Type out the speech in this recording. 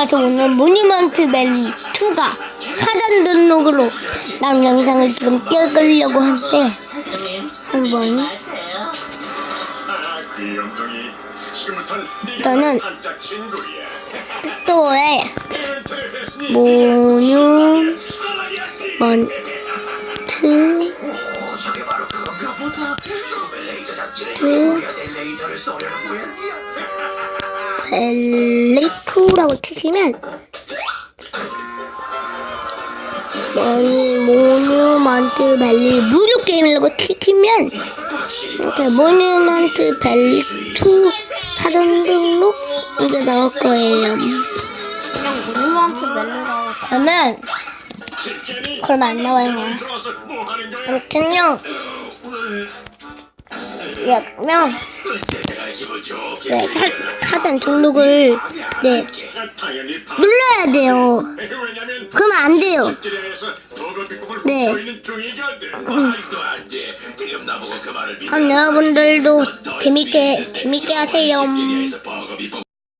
그래서 오늘 모뉴먼트 밸리 2가 하단 등록으로 나온 영상을 지금 찍으려고 하는데 한번 너는 스토어에 모뉴먼트 밸리 2라고 치시면 모니 모뉴먼트 밸리 무료 게임이라고 치시면 이렇게 모뉴먼트 밸리 2 사전 등록 이제 나올 거예요. 그냥 모뉴먼트 멜로가 저는 그럼 안 나와요. 아무튼요. 예, 그러면 네, 사, 사전 등록을 네 눌러야 돼요. 그러면 안 돼요. 네. 그럼 여러분들도 재밌게 재밌게 하세요.